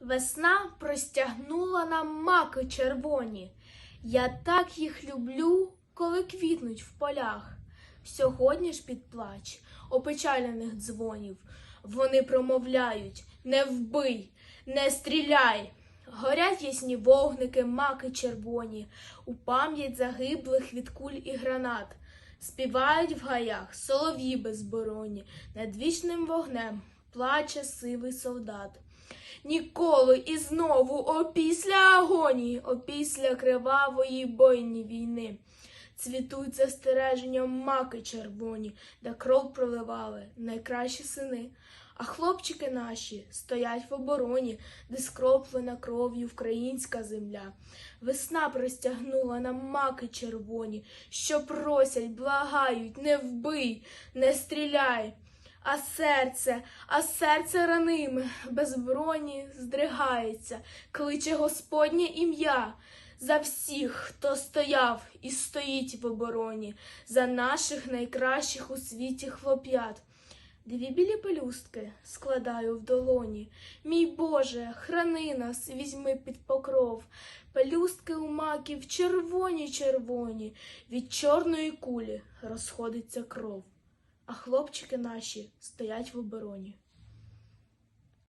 Весна простягнула нам маки червоні. Я так їх люблю, коли квітнуть в полях. Сьогодні ж під плач опечалених дзвонів вони промовляють: не вбий, не стріляй. Горять ясні вогники, маки червоні, у пам'ять загиблих від куль і гранат. Співають в гаях солов'ї безбороні, над вічним вогнем плаче сивий солдат. Ніколи і знову опісля агонії, опісля кривавої бойні війни. Цвітуть застереженням маки червоні, де кров проливали найкращі сини. А хлопчики наші стоять в обороні, де скроплена кров'ю українська земля. Весна простягнула нам маки червоні, що просять, благають, не вбий, не стріляй. А серце, а серце раниме, без здригається, кличе Господнє ім'я за всіх, хто стояв і стоїть в обороні, за наших найкращих у світі хлоп'ят. Дві білі пелюстки складаю в долоні. Мій Боже, храни нас, візьми під покров. Пелюстки у маків червоні червоні, від чорної кулі розходиться кров. А хлопчики наші стоять в обороні.